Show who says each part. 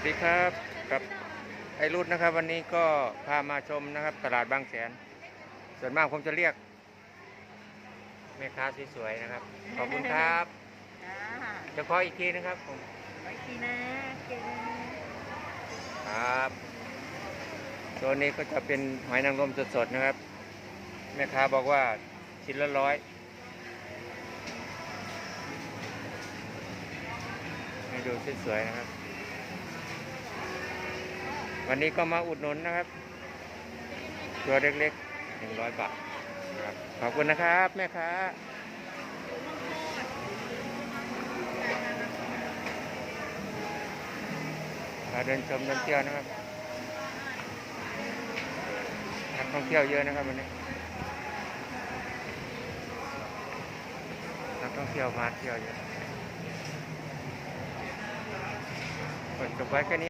Speaker 1: วัสดีครับกับไอรุดนะครับ วันนี้ก็พามาชมนะครับ ตลาดบางแสน ส่วนมากผมจะเรียกแม่ค้าสวยๆนะครับ ขอบคุณครับ
Speaker 2: จ้า
Speaker 1: จะขออีกทีนะครับผม
Speaker 2: ไว้ทีนะเก่ง
Speaker 1: ครับโซนนี้ก็จะเป็นหอยนางรมสดๆนะครับ แม่ค้าบอกว่าชิ้นละร้อยให้ดูสวยๆนะครับ วันนี้ก็มาอุดหนุนนะครับ ตัวเล็กๆหนึ่งร้อยบาทครับขอบคุณนะครับ แม่ค้ามาเดินชมเดินเที่ยวนะครับนักท่องเที่ยวเยอะนะครับวันนี้นักท่องเที่ยวมาเที่ยวเยอะกดจบไว้แค่นี้